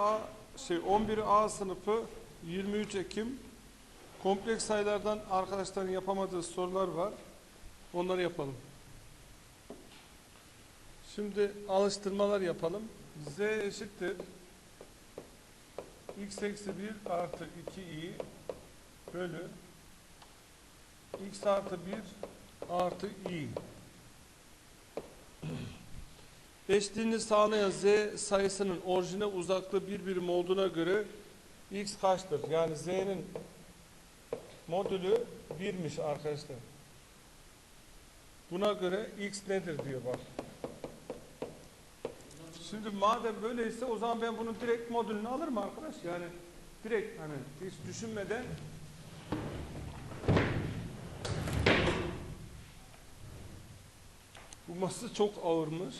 A şey 11A sınıfı 23 Ekim kompleks sayılardan arkadaşların yapamadığı sorular var. Onları yapalım. Şimdi alıştırmalar yapalım. Z eşittir x eksi 1 artı 2i bölü x artı 1 artı i. Eşliğini sağlayan z sayısının orijine uzaklığı bir birim olduğuna göre x kaçtır? Yani z'nin modülü 1'miş arkadaşlar. Buna göre x nedir diyor bak. Şimdi madem böyleyse o zaman ben bunun direkt modülünü alırım arkadaş. Yani direkt hani hiç düşünmeden bu masa çok ağırmış.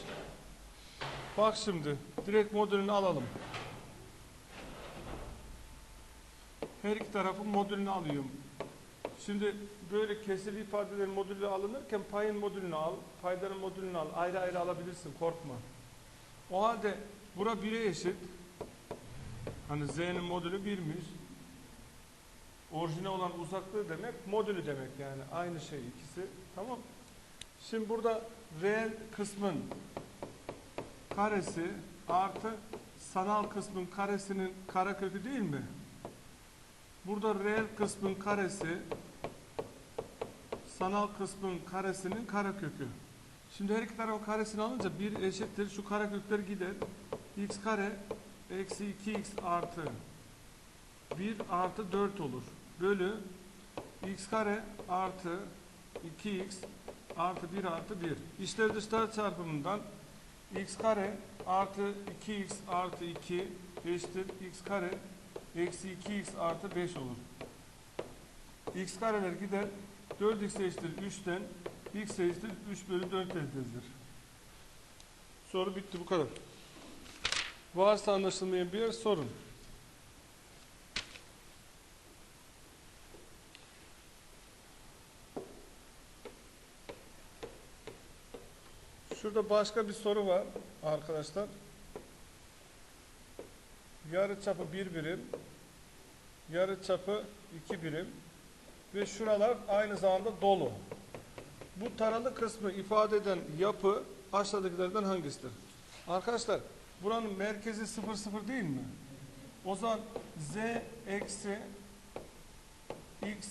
Bak şimdi direkt modülünü alalım. Her iki tarafın modülünü alıyorum. Şimdi böyle kesirli ifadelerin modülü alınırken payın modülünü al, paydanın modülünü al. Ayrı ayrı alabilirsin korkma. O halde bura 1'e eşit. Hani z'nin modülü 1'miş. Orijine olan uzaklığı demek, modülü demek yani. Aynı şey ikisi. Tamam. Şimdi burada reel kısmın karesi artı sanal kısmın karesinin karekökü değil mi? Burada reel kısmın karesi sanal kısmın karesinin karekökü. Şimdi her iki tarafın karesini alınca bir eşittir. Şu karekökler gider. x kare eksi 2x artı 1 artı 4 olur. Bölü x kare artı 2x artı 1 artı 1. İşler dışlar çarpımından x kare artı 2x artı 2 eşittir x kare eksi 2x artı 5 olur. x kareler gider. 4x eşittir 3'ten x eşittir 3 bölü 4 elde. Soru bitti bu kadar. Varsa anlaşılmayan bir yer sorun. Şurada başka bir soru var arkadaşlar. Yarı çapı bir birim, yarı çapı iki birim ve şuralar aynı zamanda dolu. Bu taralı kısmı ifade eden yapı aşağıdakilerden hangisidir? Arkadaşlar buranın merkezi 0 0 değil mi? O zaman z eksi x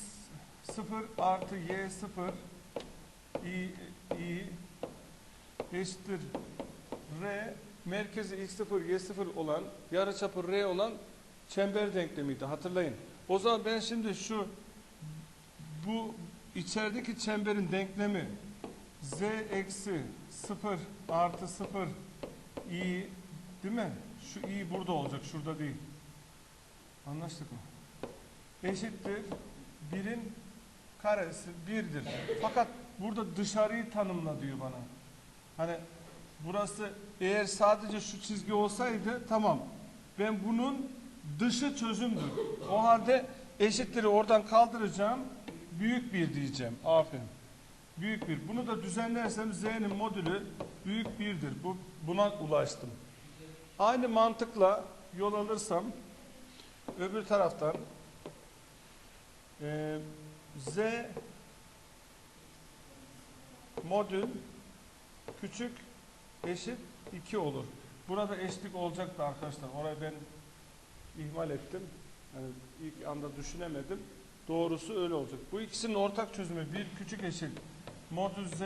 0 artı y 0 i, i eşittir r merkezi x0 y0 olan yarıçapı r olan çember denklemiydi hatırlayın. O zaman ben şimdi şu bu içerideki çemberin denklemi z eksi 0 artı 0 i değil mi? Şu i burada olacak şurada değil. Anlaştık mı? Eşittir birin karesi birdir. Fakat burada dışarıyı tanımla diyor bana. Hani burası eğer sadece şu çizgi olsaydı tamam. Ben bunun dışı çözümdür. O halde eşitleri oradan kaldıracağım. Büyük bir diyeceğim. Aferin. Büyük bir. Bunu da düzenlersem z'nin modülü büyük birdir. Bu, buna ulaştım. Aynı mantıkla yol alırsam öbür taraftan e, z modül küçük eşit 2 olur. Burada eşlik olacaktı arkadaşlar. Orayı ben ihmal ettim. Yani ilk anda düşünemedim. Doğrusu öyle olacak. Bu ikisinin ortak çözümü bir küçük eşit modül z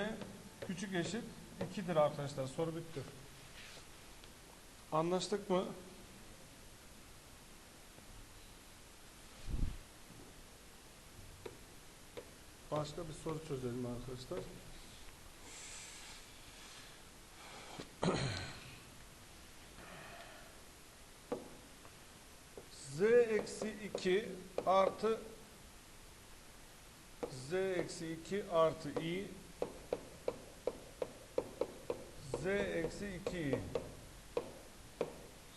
küçük eşit 2'dir arkadaşlar. Soru bitti. Anlaştık mı? Başka bir soru çözelim arkadaşlar. Z eksi 2 artı z eksi 2 artı i z eksi 2i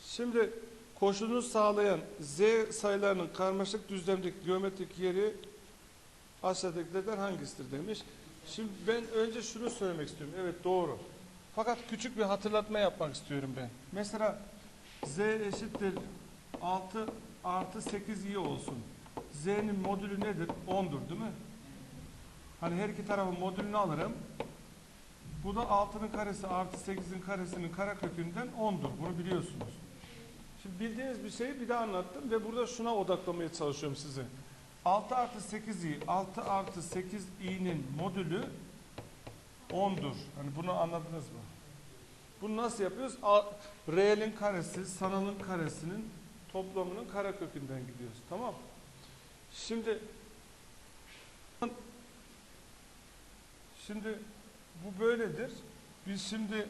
Şimdi koşulunu sağlayan z sayılarının karmaşık düzlemdeki geometrik yeri aşağıdakilerden hangisidir demiş. Şimdi ben önce şunu söylemek istiyorum. Evet doğru. Fakat küçük bir hatırlatma yapmak istiyorum ben. Mesela z eşittir 6 artı 8 i olsun. z'nin modülü nedir? 10'dur değil mi? Hani her iki tarafın modülünü alırım. Bu da 6'nın karesi artı 8'in karesinin karekökünden 10'dur. Bunu biliyorsunuz. Şimdi bildiğiniz bir şeyi bir daha anlattım ve burada şuna odaklamaya çalışıyorum sizi. 6 artı 8i, 6 artı 8i'nin modülü 10'dur. Hani bunu anladınız mı? Bunu nasıl yapıyoruz? A, Reelin karesi, sanalın karesinin toplamının karekökünden gidiyoruz. Tamam Şimdi Şimdi bu böyledir. Biz şimdi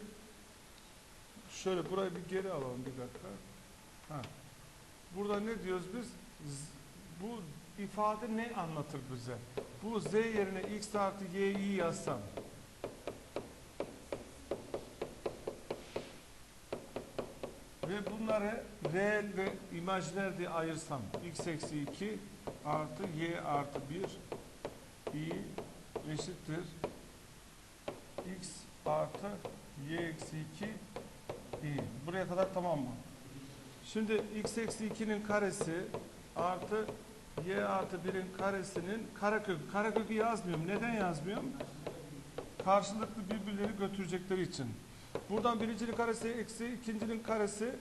şöyle burayı bir geri alalım bir dakika. Ha. Burada ne diyoruz biz? Z- bu ifade ne anlatır bize? Bu z yerine x artı y'yi yazsam. Ve bunları reel ve imajiner diye ayırsam. x eksi 2 artı y artı 1 i eşittir x artı y eksi 2 i. Buraya kadar tamam mı? Şimdi x eksi 2'nin karesi artı y artı 1'in karesinin karekökü. Karekökü yazmıyorum. Neden yazmıyorum? Karşılıklı birbirleri götürecekleri için. Buradan birincinin karesi eksi ikincinin karesi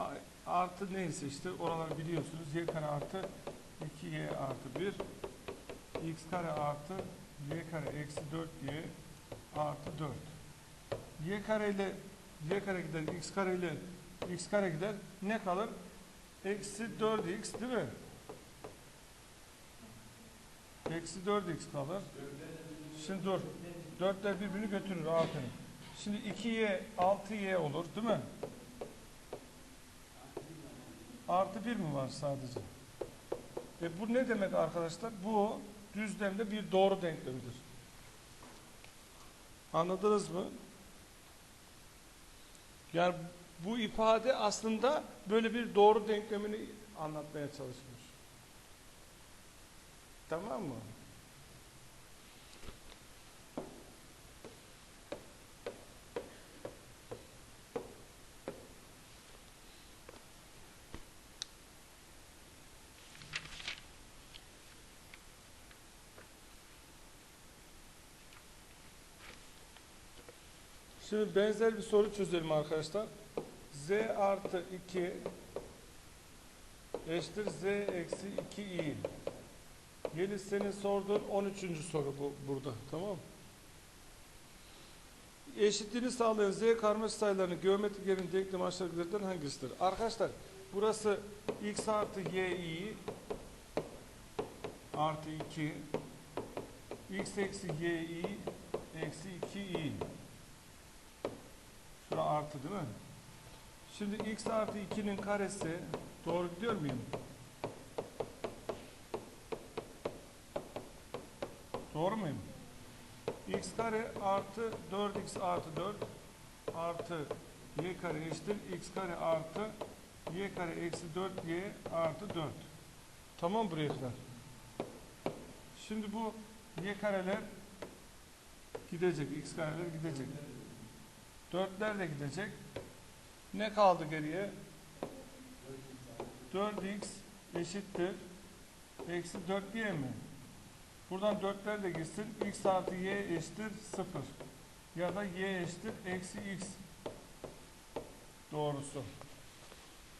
a- artı neyse işte oraları biliyorsunuz. y kare artı 2y artı 1 x kare artı y kare eksi 4y artı 4. y kare ile y kare gider, x kare ile x kare gider. Ne kalır? Eksi 4x değil mi? Eksi 4x kalır. Şimdi dur. Dörtler birbirini götürür. Aferin. Şimdi 2y 6y olur değil mi? Artı 1 mi var sadece? E bu ne demek arkadaşlar? Bu düzlemde bir doğru denklemidir. Anladınız mı? Yani bu ifade aslında böyle bir doğru denklemini anlatmaya çalışmış. Tamam mı? Şimdi benzer bir soru çözelim arkadaşlar. z artı 2 eşittir z eksi 2 i. Yeliz senin sorduğun 13. soru bu burada. Tamam mı? Eşitliğini sağlayan z karmaşık sayılarının geometrik yerin denklemi aşağıdakilerden hangisidir? Arkadaşlar burası x artı y i artı 2 x eksi y i eksi 2 i Şura artı değil mi? Şimdi x artı 2'nin karesi doğru gidiyor muyum? Doğru muyum? x kare artı 4x artı 4 artı y kare eşittir x kare artı y kare eksi 4y artı 4. Tamam buraya kadar. Şimdi bu y kareler gidecek, x kareler gidecek. Dörtler de gidecek. Ne kaldı geriye? 4x eşittir. Eksi 4y mi? Buradan dörtler de gitsin. x artı y eşittir 0. Ya da y eşittir eksi x. Doğrusu.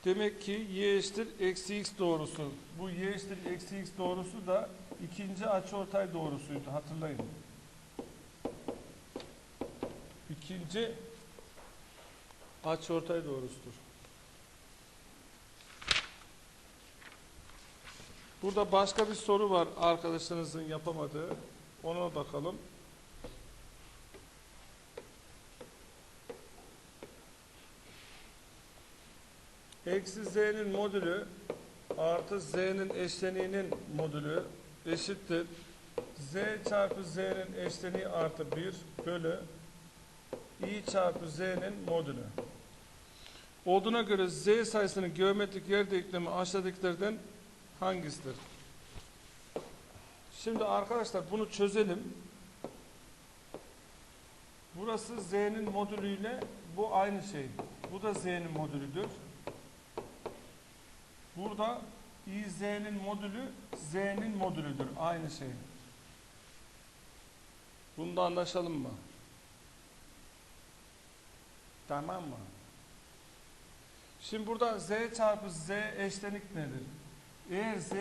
Demek ki y eşittir eksi x doğrusu. Bu y eşittir eksi x doğrusu da ikinci açıortay doğrusuydu. Hatırlayın. İkinci açıortay doğrusudur. Burada başka bir soru var arkadaşınızın yapamadığı. Ona bakalım. Eksi z'nin modülü artı z'nin eşleniğinin modülü eşittir. z çarpı z'nin eşleniği artı 1 bölü i çarpı z'nin modülü. Olduğuna göre z sayısının geometrik yer denklemi aşağıdakilerden hangisidir? Şimdi arkadaşlar bunu çözelim. Burası z'nin modülüyle bu aynı şey. Bu da z'nin modülüdür. Burada iz'nin modülü z'nin modülüdür. Aynı şey. Bunda anlaşalım mı? Tamam mı? Şimdi burada z çarpı z eşlenik nedir? Eğer z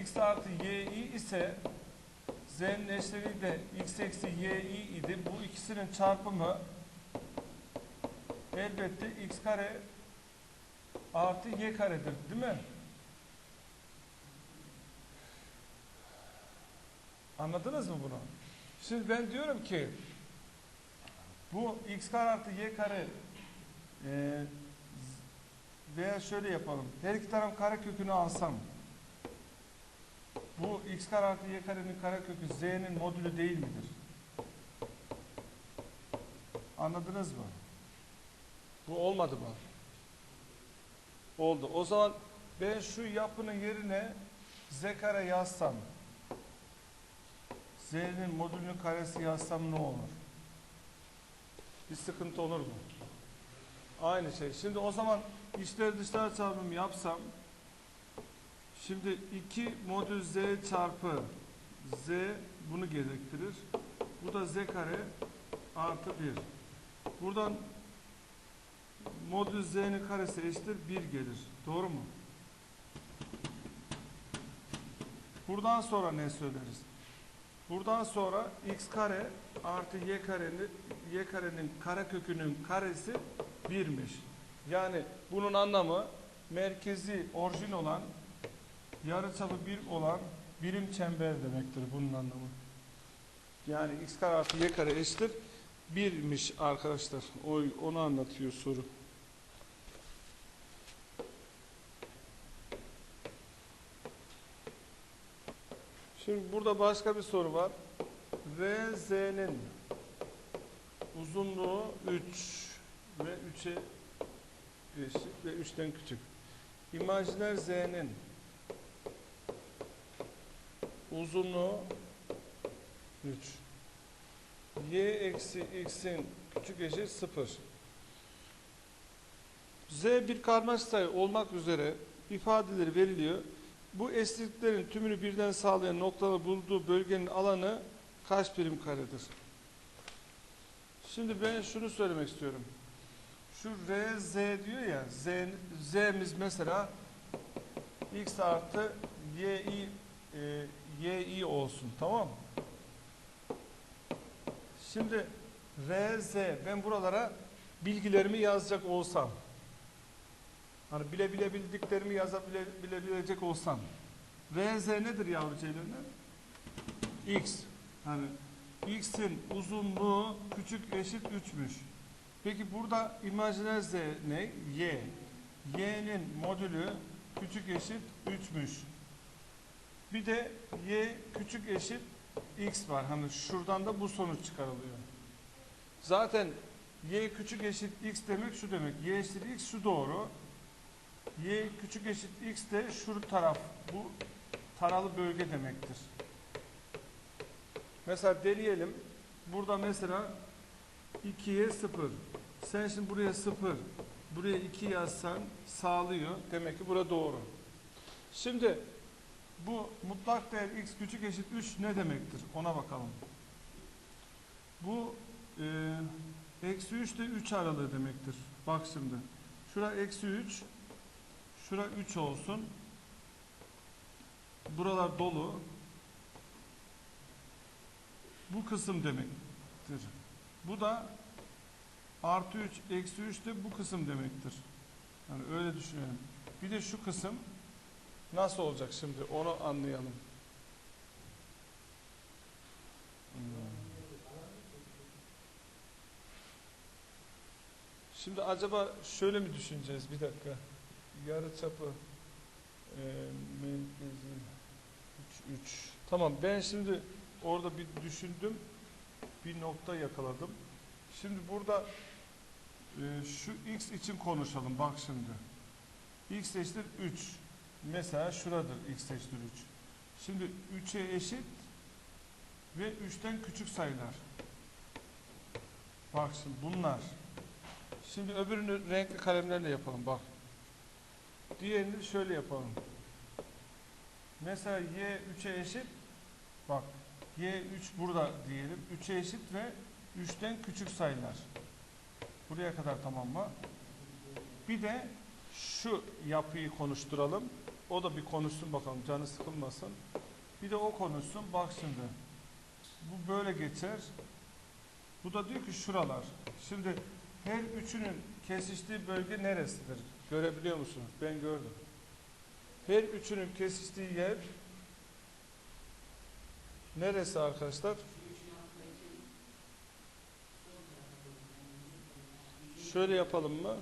x artı y ise z'nin eşleniği de x eksi y idi. Bu ikisinin çarpımı elbette x kare artı y karedir değil mi? Anladınız mı bunu? Şimdi ben diyorum ki bu x kare artı y kare e, veya şöyle yapalım. Her iki taraf kare kökünü alsam bu x kare artı y karenin kare kökü z'nin modülü değil midir? Anladınız mı? Bu olmadı mı? Oldu. O zaman ben şu yapının yerine z kare yazsam z'nin modülünün karesi yazsam ne olur? Bir sıkıntı olur mu? Aynı şey. Şimdi o zaman içler dışlar çarpımı yapsam şimdi 2 modül z çarpı z bunu gerektirir. Bu da z kare artı 1. Buradan modül z'nin karesi eşittir 1 gelir. Doğru mu? Buradan sonra ne söyleriz? Buradan sonra x kare artı y karenin y karenin kare kökünün karesi 1'miş. Yani bunun anlamı merkezi orijin olan yarıçapı 1 olan birim çember demektir bunun anlamı. Yani x kare artı y kare eşittir 1'miş arkadaşlar. O, onu anlatıyor soru. Şimdi burada başka bir soru var. RZ'nin uzunluğu 3 ve 3'e eşit ve 3'ten küçük. İmajiner Z'nin uzunluğu 3. Y eksi x'in küçük eşit 0. Z bir karmaşık sayı olmak üzere ifadeleri veriliyor. Bu eşitliklerin tümünü birden sağlayan noktaları bulduğu bölgenin alanı kaç birim karedir? Şimdi ben şunu söylemek istiyorum. Şu R, Z diyor ya, Z, Z'miz mesela X artı Y, I, e, Y, olsun, tamam? Şimdi R, Z, ben buralara bilgilerimi yazacak olsam, hani bile bile bildiklerimi yazabilecek olsam, R, Z nedir yavru ceylanlar? X. Hani X'in uzunluğu küçük eşit 3'müş. Peki burada imajiner z ne? Y. Y'nin modülü küçük eşit 3'müş. Bir de y küçük eşit x var. Hani şuradan da bu sonuç çıkarılıyor. Zaten y küçük eşit x demek şu demek. y eşit x şu doğru. y küçük eşit x de şu taraf. Bu taralı bölge demektir. Mesela deneyelim. Burada mesela 2'ye 0. Sen şimdi buraya 0, buraya 2 yazsan sağlıyor. Demek ki bura doğru. Şimdi bu mutlak değer x küçük eşit 3 ne demektir? Ona bakalım. Bu e, eksi 3 de 3 aralığı demektir. Bak şimdi. Şura eksi 3. Şura 3 olsun. Buralar dolu. Bu kısım demektir. Bu da artı 3 eksi 3 de bu kısım demektir. Yani öyle düşünelim. Bir de şu kısım nasıl olacak şimdi onu anlayalım. Şimdi acaba şöyle mi düşüneceğiz bir dakika. Yarı çapı e, merkezi 3 3. Tamam ben şimdi orada bir düşündüm. Bir nokta yakaladım. Şimdi burada e, şu x için konuşalım. Bak şimdi. x eşittir 3. Mesela şuradır x eşittir 3. Şimdi 3'e eşit ve 3'ten küçük sayılar. Bak şimdi bunlar. Şimdi öbürünü renkli kalemlerle yapalım bak. Diğerini şöyle yapalım. Mesela y 3'e eşit. Bak y 3 burada diyelim. 3'e eşit ve 3'ten küçük sayılar. Buraya kadar tamam mı? Bir de şu yapıyı konuşturalım. O da bir konuşsun bakalım canı sıkılmasın. Bir de o konuşsun. Bak şimdi. Bu böyle geçer. Bu da diyor ki şuralar. Şimdi her üçünün kesiştiği bölge neresidir? Görebiliyor musunuz? Ben gördüm. Her üçünün kesiştiği yer neresi arkadaşlar? Şöyle yapalım mı?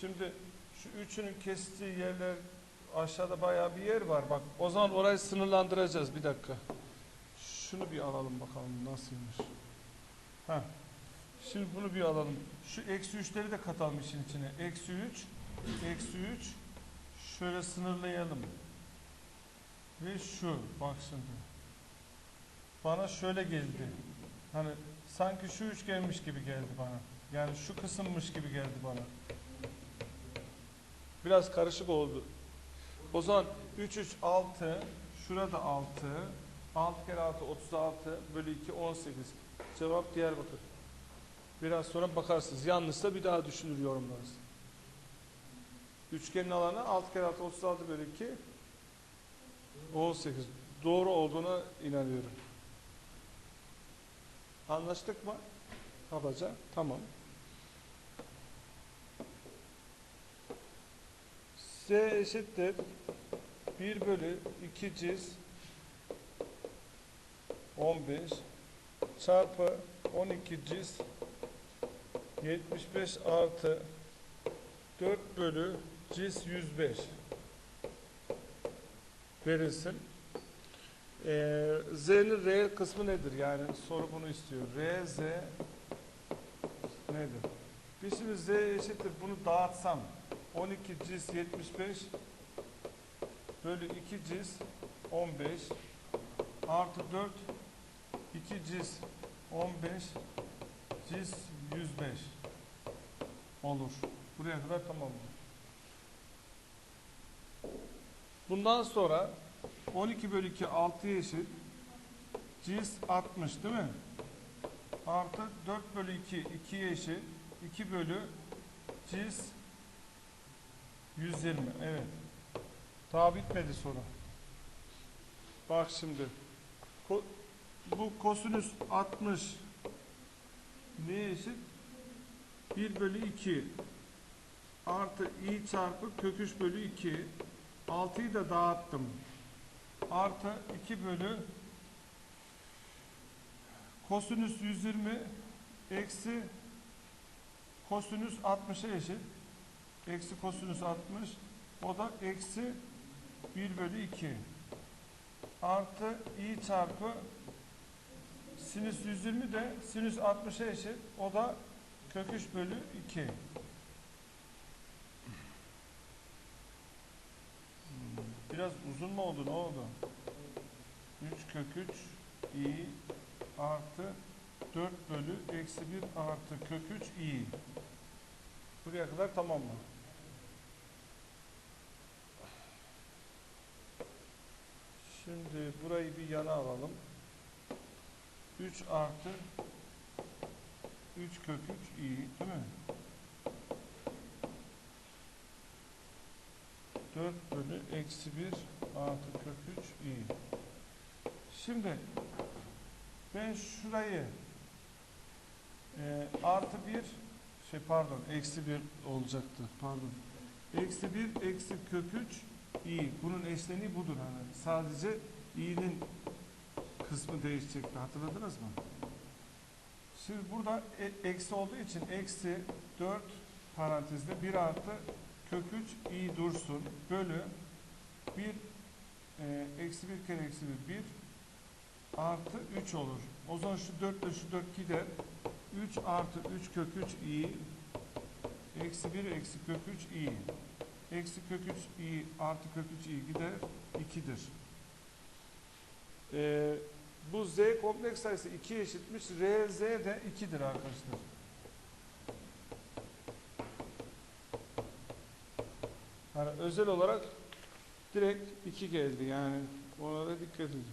Şimdi şu üçünün kesiştiği yerler aşağıda bayağı bir yer var. Bak o zaman orayı sınırlandıracağız. Bir dakika. Şunu bir alalım bakalım nasılmış. Ha. Şimdi bunu bir alalım. Şu eksi üçleri de katalım işin içine. Eksi üç, eksi üç. Şöyle sınırlayalım. Ve şu, bak şimdi. Bana şöyle geldi. Hani sanki şu üçgenmiş gibi geldi bana. Yani şu kısımmış gibi geldi bana. Biraz karışık oldu. O zaman 3 3 6 şurada 6 6 kere 6 36 bölü 2 18 cevap Diyarbakır. Biraz sonra bakarsınız. Yanlışsa bir daha düşünür yorumlarız. Üçgenin alanı 6 kere 6 36 bölü 2 18. Doğru olduğuna inanıyorum. Anlaştık mı? Kabaca. Tamam. Z eşittir 1 bölü 2 ciz 15 çarpı 12 ciz 75 artı 4 bölü ciz 105 verilsin. Ee, Z'nin reel kısmı nedir? Yani soru bunu istiyor. R, Z nedir? Biz şimdi Z eşittir bunu dağıtsam 12 ciz 75 bölü 2 ciz 15 artı 4 2 ciz 15 ciz 105 olur. Buraya kadar tamam mı? Bundan sonra 12 bölü 2 6'ya eşit ciz 60 değil mi? Artı 4 bölü 2 2'ye eşit 2 bölü ciz 120 evet. Daha bitmedi soru. Bak şimdi. Ko- bu kosinüs 60 neye eşit? 1 bölü 2 artı i çarpı kök 3 bölü 2 6'yı da dağıttım. Artı 2 bölü kosinüs 120 eksi kosinüs 60'a eşit. Eksi kosinüs 60 o da eksi 1 bölü 2 artı i çarpı sinüs 120 de sinüs 60'a eşit. O da kök 3 bölü 2. Biraz uzun mu oldu? Ne oldu? 3 kök 3 i artı 4 bölü eksi 1 artı kök 3 i. Buraya kadar tamam mı? Şimdi burayı bir yana alalım. 3 artı 3 kök 3 i değil mi? 4 bölü eksi 1 artı kök 3 i. Şimdi ben şurayı e, artı 1 şey pardon eksi 1 olacaktı pardon. Eksi 1 eksi kök 3 i. Bunun eşleniği budur hani. Sadece i'nin kısmı değişecekti. Hatırladınız mı? Şimdi burada e- eksi olduğu için eksi 4 parantezde 1 artı kök 3 i dursun. Bölü 1 e, eksi 1 kere eksi 1 1 artı 3 olur. O zaman şu 4 ile şu 4 gider. 3 artı 3 kök 3 i eksi 1 eksi kök 3 i eksi kök 3 i artı kök 3 i gider 2'dir. Ee, bu z kompleks sayısı 2 eşitmiş. R, z de 2'dir arkadaşlar. Hani özel olarak direkt 2 geldi yani ona da dikkat edin.